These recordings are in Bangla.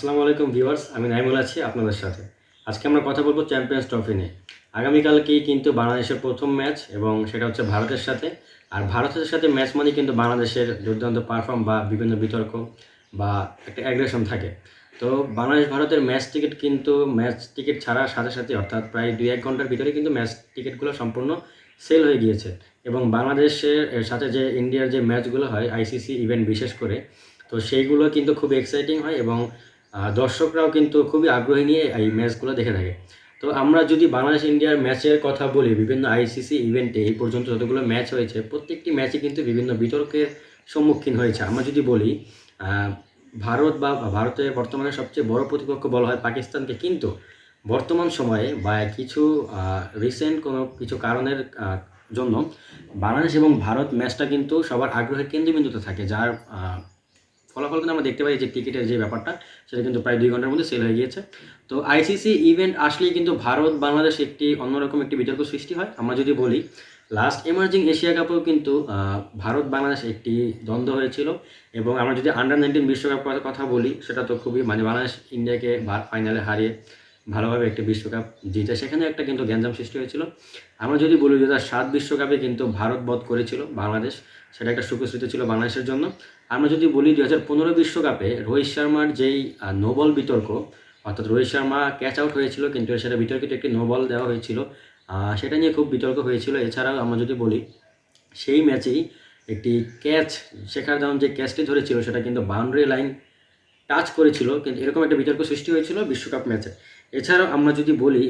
আসসালামু আলাইকুম ভিউয়ার্স, আমি নাইমুল আছি আপনাদের সাথে। আজকে আমরা কথা বলব চ্যাম্পিয়ন্স ট্রফি নিয়ে। আগামীকালকেই কিন্তু বাংলাদেশের প্রথম ম্যাচ এবং সেটা হচ্ছে ভারতের সাথে। আর ভারতের সাথে ম্যাচ মানে কিন্তু বাংলাদেশের দুর্দান্ত পারফর্ম বা বিভিন্ন বিতর্ক বা একটা অ্যাগ্রেশন থাকে। তো বাংলাদেশ ভারতের ম্যাচ টিকিট কিন্তু, ম্যাচ টিকিট ছাড়ার সাথে সাথে অর্থাৎ প্রায় দুই এক ঘণ্টার ভিতরে কিন্তু ম্যাচ টিকিটগুলো সম্পূর্ণ সেল হয়ে গিয়েছে। এবং বাংলাদেশের সাথে যে ইন্ডিয়ার যে ম্যাচগুলো হয় আইসিসি ইভেন্ট বিশেষ করে, তো সেইগুলো কিন্তু খুব এক্সাইটিং হয় এবং দর্শকরাও কিন্তু খুবই আগ্রহী নিয়ে এই ম্যাচগুলো দেখে থাকে। তো আমরা যদি বাংলাদেশ ইন্ডিয়ার ম্যাচের কথা বলি, বিভিন্ন আইসিসি ইভেন্টে এই পর্যন্ত যতগুলো ম্যাচ হয়েছে, প্রত্যেকটি ম্যাচে কিন্তু বিভিন্ন বিতর্কের সম্মুখীন হয়েছে। আমরা যদি বলি ভারত বা ভারতের বর্তমানে সবচেয়ে বড় প্রতিপক্ষ বলা হয় পাকিস্তানকে, কিন্তু বর্তমান সময়ে বা কিছু রিসেন্ট কোনো কিছু কারণের জন্য বাংলাদেশ এবং ভারত ম্যাচটা কিন্তু সবার আগ্রহের কেন্দ্রবিন্দুতে থাকে, যার ফলাফল কিন্তু আমরা দেখতে পাই যে টিকিটের যে ব্যাপারটা, সেটা কিন্তু প্রায় দুই ঘণ্টার মধ্যে সেল হয়ে গিয়েছে। তো আইসিসি ইভেন্ট আসলেই কিন্তু ভারত, বাংলাদেশ একটি অন্যরকম একটি বিতর্ক সৃষ্টি হয়। আমরা যদি বলি লাস্ট এমার্জিং এশিয়া কাপেও কিন্তু ভারত, বাংলাদেশ একটি দ্বন্দ্ব হয়েছিল। এবং আমরা যদি আন্ডার নাইনটিন বিশ্বকাপ কথা- বলি, সেটা তো খুবই মানে বাংলাদেশ, ইন্ডিয়াকে ফাইনালে হারিয়ে ভালোভাবে একটি বিশ্বকাপ জিতে। সেখানে একটা কিন্তু গ্যাঞ্জাম সৃষ্টি হয়েছিল। আমরা যদি বলি দু সাত বিশ্বকাপে কিন্তু ভারত বধ করেছিল বাংলাদেশ, সেটা একটা সুখস্মৃতি ছিল বাংলাদেশের জন্য। আমরা যদি বলি দু হাজার পনেরো বিশ্বকাপে রোহিত শর্মার যেই নোবল বিতর্ক, অর্থাৎ রোহিত শর্মা ক্যাচ আউট হয়েছিল, কিন্তু সেটা বিতর্কিত একটি নোবল দেওয়া হয়েছিল সেটা নিয়ে খুব বিতর্ক হয়েছিল। এছাড়াও আমরা যদি বলি সেই ম্যাচেই একটি ক্যাচ শেখার দাম যে ক্যাচটি ধরেছিল, সেটা কিন্তু বাউন্ডারি লাইন টাচ করেছিল, কিন্তু এরকম একটা বিতর্ক সৃষ্টি হয়েছিল বিশ্বকাপ ম্যাচে। এছাড়াও আমরা যদি বলি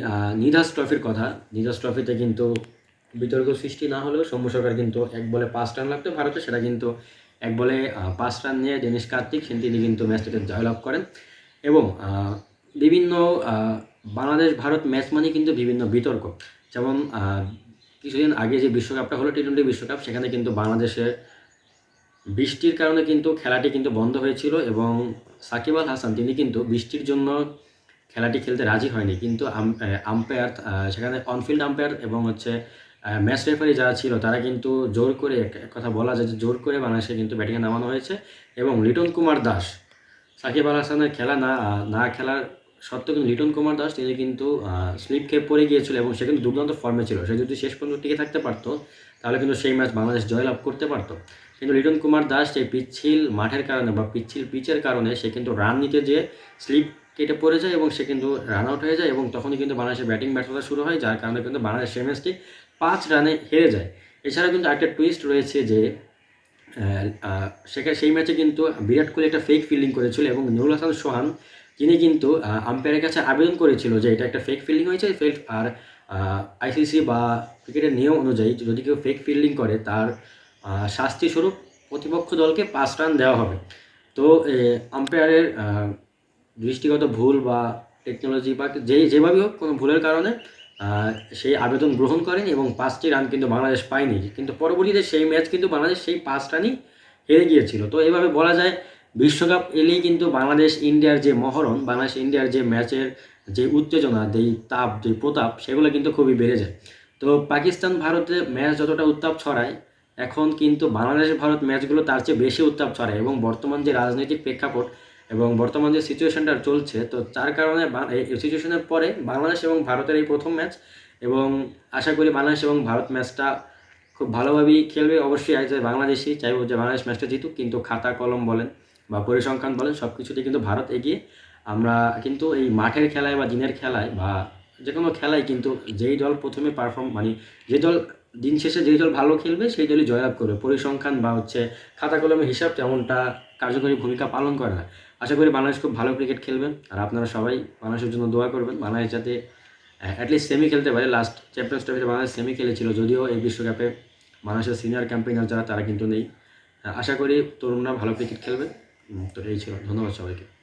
নিধাস ট্রফির কথা নিধাস ট্রফিতে কিন্তু বিতর্ক সৃষ্টি না হলেও সৌম্য সরকার কিন্তু এক বলে পাঁচ রান লাগতো ভারতে। সেটা কিন্তু এক বলে পাঁচ রান নিয়ে ডেনিস কার্তিক তিনি কিন্তু ম্যাচটিতে জয়লাভ করেন। এবং বিভিন্ন বাংলাদেশ ভারত ম্যাচ মানে কিন্তু বিভিন্ন বিতর্ক। যেমন কিছুদিন আগে যে বিশ্বকাপটা হলো টি টোয়েন্টি বিশ্বকাপ, সেখানে কিন্তু বাংলাদেশের বৃষ্টির কারণে কিন্তু খেলাটি কিন্তু বন্ধ হয়েছিল এবং সাকিব আল হাসান, তিনি কিন্তু বৃষ্টির জন্য খেলাটি খেলতে রাজি হয়নি, কিন্তু আম্পায়ার সেখানে অনফিল্ড আম্পায়ার এবং হচ্ছে ম্যাচ রেফারি যারা ছিল, তারা কিন্তু জোর করে কথা বলা যায় যে জোর করে বাংলাদেশে কিন্তু ব্যাটিংয়ে নামানো হয়েছে এবং লিটন কুমার দাস, সাকিব আল হাসানের খেলা না না খেলার সত্ত্বেও কিন্তু লিটন কুমার দাস তিনি কিন্তু স্লিপ খেয়ে পড়ে গিয়েছিল এবং সে কিন্তু দুর্দান্ত ফর্মে ছিল। সে যদি শেষ পর্যন্ত টিকে থাকতে পারতো, তাহলে কিন্তু সেই ম্যাচ বাংলাদেশ জয়লাভ করতে পারতো। কিন্তু লিটন কুমার দাস এই পিচ্ছিল মাঠের কারণে বা পিচ্ছিল পিচের কারণে সে কিন্তু রান নিতে যেয়ে স্লিপ কেটে পড়ে যায় এবং সে কিন্তু রান আউট হয়ে যায় এবং তখনই কিন্তু বাংলাদেশের ব্যাটিং ব্যর্থতা শুরু হয় যার কারণে কিন্তু বাংলাদেশ সেই ম্যাচটি পাঁচ রানে হেরে যায়। এছাড়া কিন্তু একটা টুইস্ট রয়েছে যে সেখানে সেই ম্যাচে কিন্তু বিরাট কোহলি একটা ফেক ফিল্ডিং করেছিল এবং নুরুল হাসান সোহান তিনি কিন্তু আম্পায়ারের কাছে আবেদন করেছিল যে এটা একটা ফেক ফিল্ডিং হয়েছে ফেক আর আইসিসি বা ক্রিকেটের নিয়ম অনুযায়ী যদি কেউ ফেক ফিল্ডিং করে তার আহ, শাস্তি স্বরূপ প্রতিপক্ষ দলকে পাঁচ রান দেওয়া হবে। তো আম্পায়ারের দৃষ্টিগত ভুল বা টেকনোলজি বা যেই যেভাবেই হোক কোনো ভুলের কারণে সেই আবেদন গ্রহণ করেন এবং পাঁচটি রান কিন্তু বাংলাদেশ পায়নি। কিন্তু পরবর্তীতে সেই ম্যাচ কিন্তু বাংলাদেশ সেই পাঁচ রানই হেরে গিয়েছিল। তো এভাবে বলা যায়, বিশ্বকাপ এলেই কিন্তু বাংলাদেশ ইন্ডিয়ার যে মহরণ, বাংলাদেশ ইন্ডিয়ার যে ম্যাচের যে উত্তেজনা যেই তাপ, যে প্রতাপ, সেগুলো কিন্তু খুবই বেড়ে যায়। তো পাকিস্তান ভারতে ম্যাচ যতটা উত্তাপ ছড়ায়, এখন কিন্তু বাংলাদেশ ভারত ম্যাচগুলো তার চেয়ে বেশি উত্তাপ ছড়ায় এবং বর্তমান যে রাজনৈতিক প্রেক্ষাপট এবং বর্তমান যে সিচুয়েশনটা চলছে, তো তার কারণে এই সিচুয়েশনের পরে বাংলাদেশ এবং ভারতের এই প্রথম ম্যাচ এবং আশা করি বাংলাদেশ এবং ভারত ম্যাচটা খুব ভালোভাবেই খেলবে। অবশ্যই আজ বাংলাদেশই চাইব যে বাংলাদেশ ম্যাচটা জিতুক, কিন্তু খাতা, কলম বলেন বা পরিসংখ্যান বলেন সব কিছুতে কিন্তু ভারত এগিয়ে। আমরা কিন্তু এই মাঠের খেলায় বা দিনের খেলায় বা যে কোনো খেলায় কিন্তু যেই দল প্রথমে পারফর্ম মানে যে দল দিন শেষে যেই দল ভালো খেলবে, সেই দলই জয়লাভ করবে। পরিসংখ্যান বা হচ্ছে খাতা, কলমের হিসাব তেমনটা কার্যকরী ভূমিকা পালন করে না। আশা করি বাংলাদেশ খুব ভালো ক্রিকেট খেলবে। আর আপনারা সবাই বাংলাদেশের জন্য দোয়া করবেন, বাংলাদেশ যাতে অ্যাটলিস্ট সেমি খেলতে পারে। লাস্ট চ্যাম্পিয়ন্স ট্রফিতে বাংলাদেশ সেমি খেলেছিল, যদিও এই বিশ্বকাপে বাংলাদেশের সিনিয়র ক্যাম্পেইনার যারা, তারা কিন্তু নেই। আশা করি তরুণরা ভালো ক্রিকেট খেলবে। তো এই ছিল। ধন্যবাদ সবাইকে।